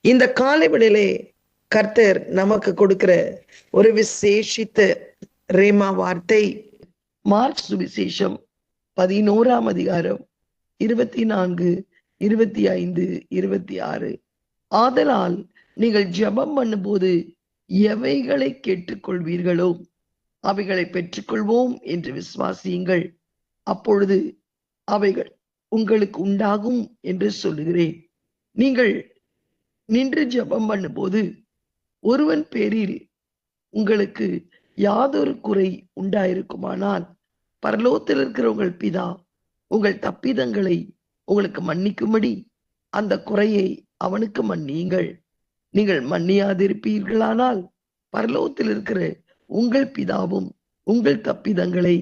இந்த காலைவெளியிலே கர்த்தர் நமக்கு கொடுக்கிற ஒரு விசேஷித்த ரேமா வார்த்தை மார்க் சுவிசேஷம் பதினோராம் அதிகாரம் இருபத்தி நான்கு இருபத்தி ஐந்து இருபத்தி ஆறு ஆதலால் நீங்கள் ஜெபம் பண்ணும்போது எவைகளை கேட்டுக்கொள்வீர்களோ அவைகளை பெற்றுக்கொள்வோம் என்று விசுவாசியுங்கள். அப்பொழுது அவைகள் உங்களுக்கு உண்டாகும் என்று சொல்லுகிறேன். நீங்கள் நின்று ஜெபம் பண்ணும்போது ஒருவன் பேரில் உங்களுக்கு யாதொரு குறை உண்டாயிருக்குமானால் பரலோகத்தில் இருக்கிற உங்கள் பிதா உங்கள் தப்பிதங்களை உங்களுக்கு மன்னிக்கும்படி அந்த குறையை அவனுக்கு மன்னியுங்கள். நீங்கள் மன்னியாதிருப்பீர்களானால் பரலோகத்தில் இருக்கிற உங்கள் பிதாவும் உங்கள் தப்பிதங்களை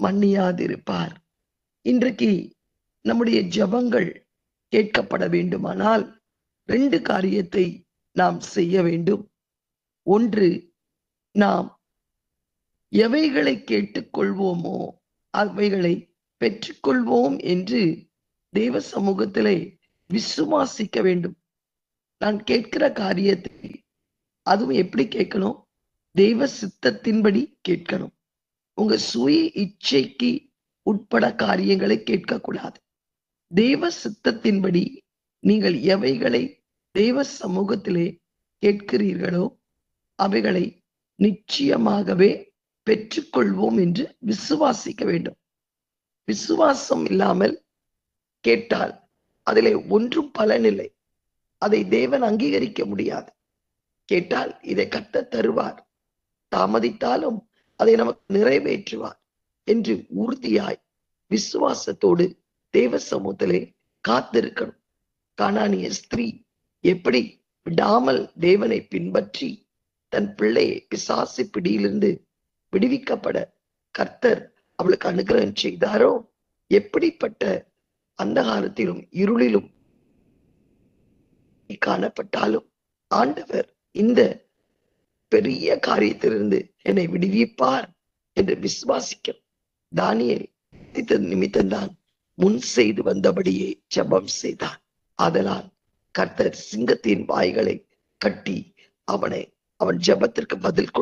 மன்னியாதிருப்பார். இன்றைக்கு நம்முடைய ஜபங்கள் கேட்கப்பட வேண்டுமானால் ரெண்டு காரியத்தை நாம் செய்ய வேண்டும். ஒன்று நாம் எவைகளை கேட்டுக்கொள்வோமோ அவைகளை பெற்றுக்கொள்வோம் என்று தேவ சமூகத்திலே விசுவாசிக்க வேண்டும். நான் கேட்கிற காரியத்தை அதுவும் எப்படி கேட்கணும்? தெய்வ சித்தத்தின்படி கேட்கணும். உங்க சுய இச்சைக்கு உட்பட காரியங்களை கேட்கக்கூடாது. தெய்வ சித்தத்தின்படி நீங்கள் எவைகளை தெய்வ சமூகத்திலே கேட்கிறீர்களோ அவைகளை நிச்சயமாகவே பெற்றுக்கொள்வோம் என்று விசுவாசிக்க வேண்டும். விசுவாசம் இல்லாமல் கேட்டால் அதிலே ஒன்றும் பலனில்லை அதை தேவன் அங்கீகரிக்க முடியாது. கேட்டால் இதை கத்த தருவார். தாமதித்தாலும் அதை நமக்கு நிறைவேற்றுவார் என்று உறுதியாய் விசுவாசத்தோடு தேவ சமூகத்திலே காத்திருக்கணும். காணானிய ஸ்திரீ எப்படி விடாமல் தேவனை பின்பற்றி தன் பிள்ளையை பிசாசு பிடியிலிருந்து விடுவிக்கப்பட கர்த்தர் அவளுக்கு அனுகிரகம் செய்தாரோ? எப்படிப்பட்ட அந்தகாரத்திலும் இருளிலும் காணப்பட்டாலும் ஆண்டவர் இந்த பெரிய காரியத்திலிருந்து என்னை விடுவிப்பார் என்று விசுவாசிக்க தானியல் நிமித்தம்தான் முன் செய்து வந்தபடியே ஜபம் செய்தான். அதனால் கர்த்தர் சிங்கத்தின் வாய்களை கட்டி அவனை அவன் ஜபத்திற்கு பதில்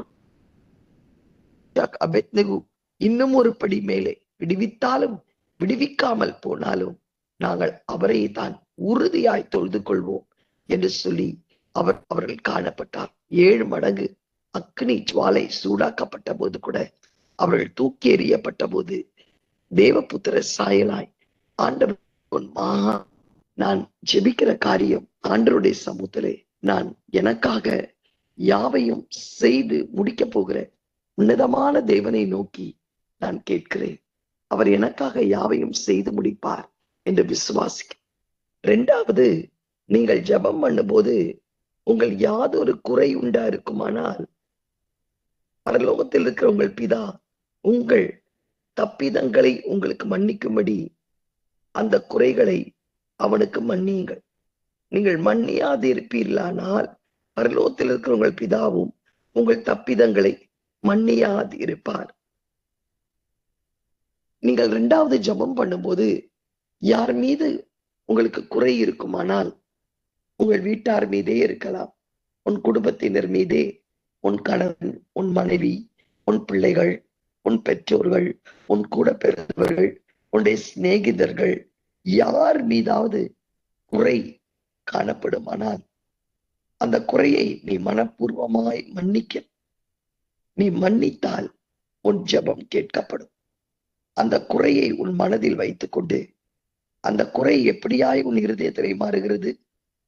அபெத்னகு இன்னும் ஒரு படி மேலே விடுவித்தாலும் விடுவிக்காமல் போனாலும் நாங்கள் அவரை தான் உறுதியாய் தொழுது கொள்வோம் என்று சொல்லி அவர் அவர்கள் காணப்பட்டார். ஏழு மடங்கு அக்னி ஜுவாலை சூடாக்கப்பட்ட போது கூட அவர்கள் தூக்கி எறியப்பட்ட போது தேவபுத்திர சாயலாய் ஆண்டவர் மகா நான் ஜெபிக்கிற காரியம் ஆண்டருடைய சமூகத்திலே நான் எனக்காக யாவையும் செய்து முடிக்க போகிற உன்னதமான தேவனை நோக்கி நான் கேட்கிறேன். அவர் எனக்காக யாவையும் செய்து முடிப்பார் என்று விசுவாசிக்க. ரெண்டாவது நீங்கள் ஜபம் பண்ணும்போது உங்கள் யாதொரு குறை உண்டா இருக்குமானால் பரலோகத்தில் இருக்கிற உங்கள் பிதா உங்கள் தப்பிதங்களை உங்களுக்கு மன்னிக்கும்படி அந்த குறைகளை அவனுக்கு மன்னியுங்கள். நீங்கள் மன்னியாது இருப்பீர்களானால் பரலோகத்தில் இருக்கிற உங்கள் பிதாவும் உங்கள் தப்பிதங்களை மன்னியாது இருப்பார். நீங்கள் இரண்டாவது ஜபம் பண்ணும்போது யார் மீது உங்களுக்கு குறை இருக்குமானால் உங்கள் வீட்டார் மீதே இருக்கலாம். உன் குடும்பத்தினர் மீதே உன் கணவன் உன் மனைவி உன் பிள்ளைகள் உன் பெற்றோர்கள் உன் கூட பிறந்தவர்கள் உன்னுடைய சிநேகிதர்கள் யார் மீதாவது குறை காணப்படுமானால் அந்த குறையை நீ மனப்பூர்வமாய் மன்னிக்க நீ மன்னித்தால் உன் ஜபம் கேட்கப்படும். அந்த குறையை உன் மனதில் வைத்துக்கொண்டு அந்த குறை எப்படியாய் உன் இருதயத்திலே மாறுகிறது?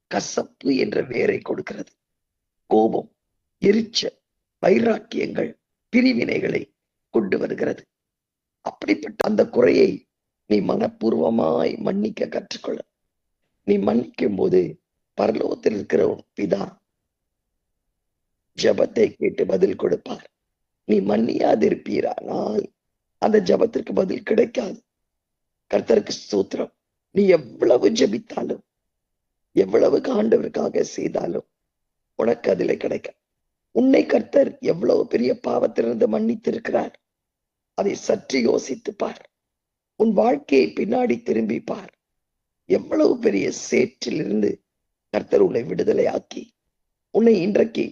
கசப்பு என்ற வேரை கொடுக்கிறது. கோபம் எரிச்ச வைராக்கியங்கள் பிரிவினைகளை கொண்டு வருகிறது. அப்படிப்பட்ட அந்த குறையை நீ மனப்பூர்வமாய் மன்னிக்க கற்றுக்கொள்ள நீ மன்னிக்கும் போது பரலோகத்தில் இருக்கிற உன் பிதா ஜபத்தை கேட்டு பதில் கொடுப்பார். நீ மன்னியாதிருப்பீரானால் அந்த ஜபத்திற்கு பதில் கிடைக்காது. கர்த்தருக்கு சூத்திரம் நீ எவ்வளவு ஜபித்தாலும் எவ்வளவு ஆண்டவருக்காக செய்தாலும் உனக்கு அதில் கிடைக்க. உன்னை கர்த்தர் எவ்வளவு பெரிய பாவத்திலிருந்து மன்னித்திருக்கிறார். அதை சற்று யோசித்து பார். உன் வாழ்க்கையை பின்னாடி திரும்பி பார். எவ்வளவு பெரிய சேற்றிலிருந்து கர்த்தர் உன்னை விடுதலையாக்கி உன்னை இன்றைக்கு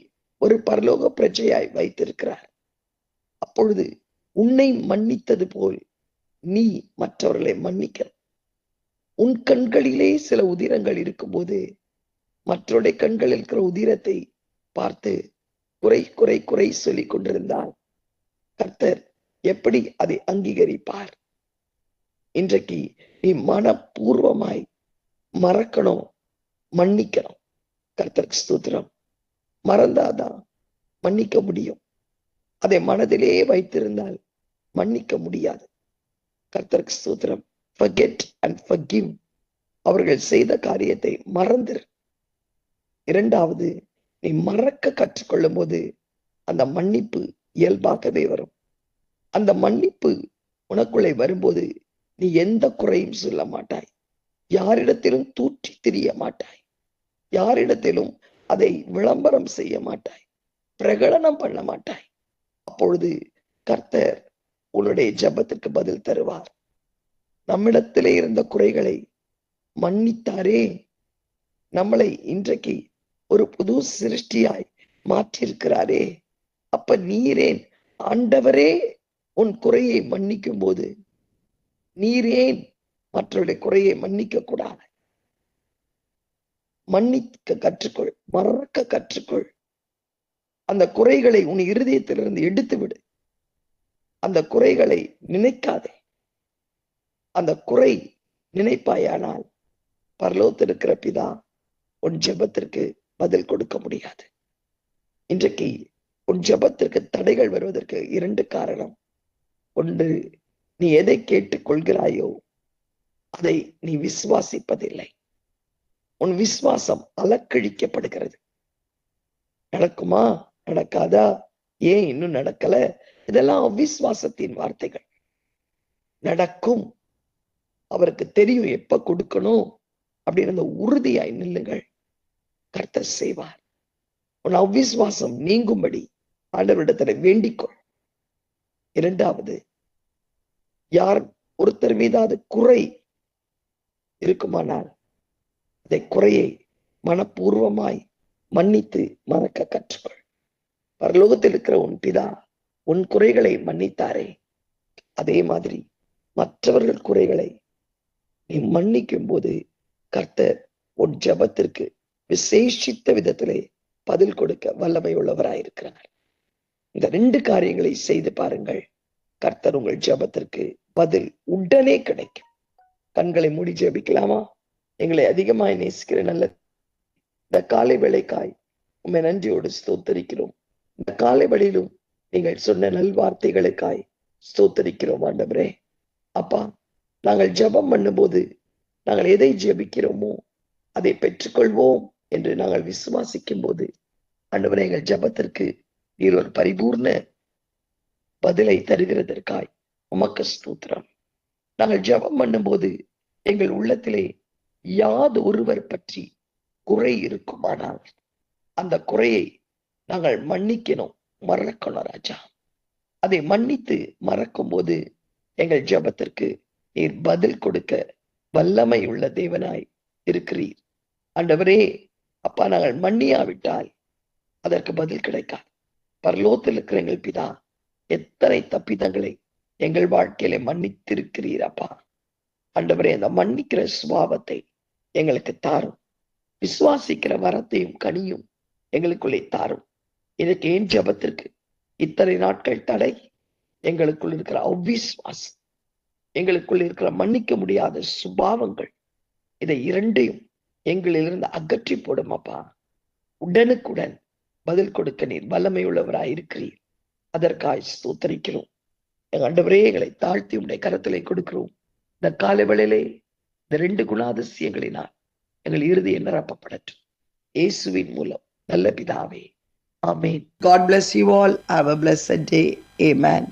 ஒரு பரலோக பிரஜையாய் வைத்திருக்கிறார். அப்பொழுது உன்னை மன்னித்தது போல் நீ மற்றவர்களை மன்னிக்க. உன் கண்களிலே சில உதிரங்கள் இருக்கும்போது மற்றவருடைய கண்களில் இருக்கிற உதிரத்தை பார்த்து குறை குறை குறை சொல்லிக் கொண்டிருந்தால் கர்த்தர் எப்படி அதை அங்கீகரிப்பார்? இன்றைக்கு நீ மனப்பூர்வமாய் மறக்கணும் மன்னிக்கணும். கர்த்தருக்கு ஸ்தோத்திரம். மறந்தாதான் மன்னிக்க முடியும். அதை மனதிலே வைத்திருந்தால் மன்னிக்க முடியாது. கர்த்தருக்கு ஸ்தோத்திரம். ஃபர்கெட் அண்ட் ஃபர்கிவ் அவர்கள் செய்த காரியத்தை மறந்துரு. இரண்டாவது நீ மறக்க கற்றுக்கொள்ளும் போது அந்த மன்னிப்பு இயல்பாகவே வரும். அந்த மன்னிப்பு உனக்குள்ளே வரும்போது நீ எந்த குறையும் சொல்ல மாட்டாய். யாரிடத்திலும் தூற்றி திரிய மாட்டாய். யாரிடத்திலும் அதை விளம்பரம் செய்ய மாட்டாய். பிரகடனம் பண்ண மாட்டாய். அப்பொழுது கர்த்தர் உன்னுடைய ஜபத்துக்கு பதில் தருவார். நம்மிடத்திலே இருந்த குறைகளை மன்னித்தாரே. நம்மளை இன்றைக்கு ஒரு புது சிருஷ்டியாய் மாற்றியிருக்கிறாரே. அப்ப நீரேன் ஆண்டவரே உன் குறையை மன்னிக்கும் போது நீரேன் மற்றவருடைய குறையை மன்னிக்க கூடாது மன்னிக்க கற்றுக்கொள் மறக்க கற்றுக்கொள். அந்த குறைகளை உன் இருதயத்திலிருந்து எடுத்து விடு அந்த குறைகளை நினைக்காதே. அந்த குறை நினைப்பாயானால் பரலோத்திருக்கிற இருக்கிற பிதா உன் ஜெபத்திற்கு பதில் கொடுக்க முடியாது. இன்றைக்கு உன் ஜெபத்திற்கு தடைகள் வருவதற்கு இரண்டு காரணம். ஒன்று நீ எதை கேட்டுக் கொள்கிறாயோ அதை நீ விசுவாசிப்பதில்லை. உன் விசுவாசம் அலக்கழிக்கப்படுகிறது. நடக்குமா? நடக்காதா? ஏன் இன்னும் நடக்கல? இதெல்லாம் அவிஸ்வாசத்தின் வார்த்தைகள். நடக்கும். அவருக்கு தெரியும் எப்ப கொடுக்கணும்? அப்படின்னு அந்த உறுதியாய் நில்லுங்கள். கர்த்தர் செய்வார். உன் அவிஸ்வாசம் நீங்கும்படி ஆண்டவரிடத்துல வேண்டிக்கொள். இரண்டாவது யார் ஒருத்தர் மீதாவது குறை இருக்குமானால் அதை குறையை மனப்பூர்வமாய் மன்னித்து மறக்க கற்றுக்கொள். பரலோகத்தில் இருக்கிற உன் பிதா உன் குறைகளை மன்னித்தாரே. அதே மாதிரி மற்றவர்கள் குறைகளை நீ மன்னிக்கும் போது கர்த்தர் உன் ஜபத்திற்கு விசேஷித்த விதத்திலே பதில் கொடுக்க வல்லமை உள்ளவராயிருக்கிறார் இந்த ரெண்டு காரியங்களை செய்து பாருங்கள். கர்த்தர் உங்கள் ஜபத்திற்கு பதில் உடனே கிடைக்கும். கண்களை மூடி ஜெபிக்கலாமா? எங்களை அதிகமாய் நேசிக்கிற நல்ல இந்த காலை வேலைக்காய் உண்மை நன்றியோடு ஸ்தோத்தரிக்கிறோம். இந்த காலை வழியிலும் நீங்கள் சொன்ன நல்வார்த்தைகளுக்காய் ஸ்தோத்தரிக்கிறோம் ஆண்டவரே. அப்பா நாங்கள் ஜெபம் பண்ணும்போது நாங்கள் எதை ஜெபிக்கிறோமோ அதை பெற்றுக்கொள்வோம் என்று நாங்கள் விசுவாசிக்கும் போது ஆண்டவரே எங்கள் ஜெபத்திற்கு நீர் ஒரு பரிபூர்ண பதிலை தருகிறதற்காய் உமக்கு ஸ்தூத்திரம். நாங்கள் ஜெபம் பண்ணும்போது எங்கள் உள்ளத்திலே யாது ஒருவர் பற்றி குறை இருக்குமானால் அந்த குறையை நாங்கள் மன்னிக்கணும் மறக்கணும் ராஜா. அதை மன்னித்து மறக்கும் போது எங்கள் ஜெபத்திற்கு நீர் பதில் கொடுக்க வல்லமை உள்ள தேவனாய் இருக்கிறீர். ஆண்டவரே அப்பா நாங்கள் மன்னியாவிட்டால் அதற்கு பதில் கிடைக்காது. பரலோத்தில் இருக்கிற எங்கள் பிதா எத்தனை தப்பிதங்களை எங்கள் வாழ்க்கையில மன்னித்திருக்கிறீரப்பா. ஆண்டவரே அந்த மன்னிக்கிற சுபாவத்தை எங்களுக்கு தாரும். விசுவாசிக்கிற வரத்தையும் கனியும் எங்களுக்குள்ளே தாரும். இதற்கு ஏன் ஜபத்திற்கு? இத்தனை நாட்கள் தடை. எங்களுக்குள் இருக்கிற அவ்விஸ்வாசம் எங்களுக்குள் இருக்கிற மன்னிக்க முடியாத சுபாவங்கள் இதை இரண்டையும் எங்களிலிருந்து அகற்றி போடும் அப்பா உடனுக்குடன் பதில் கொடுக்க நீர் வல்லமை உள்ளவராய் இருக்கிறீர் அதற்காய் ஸ்தோத்தரிக்கிறோம். எங்கள் ஆண்டவரே எங்களை தாழ்த்தி உடைய கரத்திலே கொடுக்கிறோம். இந்த காலை வேளையிலே இந்த ரெண்டு குணாதிசயங்களினால் எங்கள் இறுதி நிரப்பப்படட்டும். இயேசுவின் மூலம் நல்ல பிதாவே. ஆமேன். God bless you all have a blessed day amen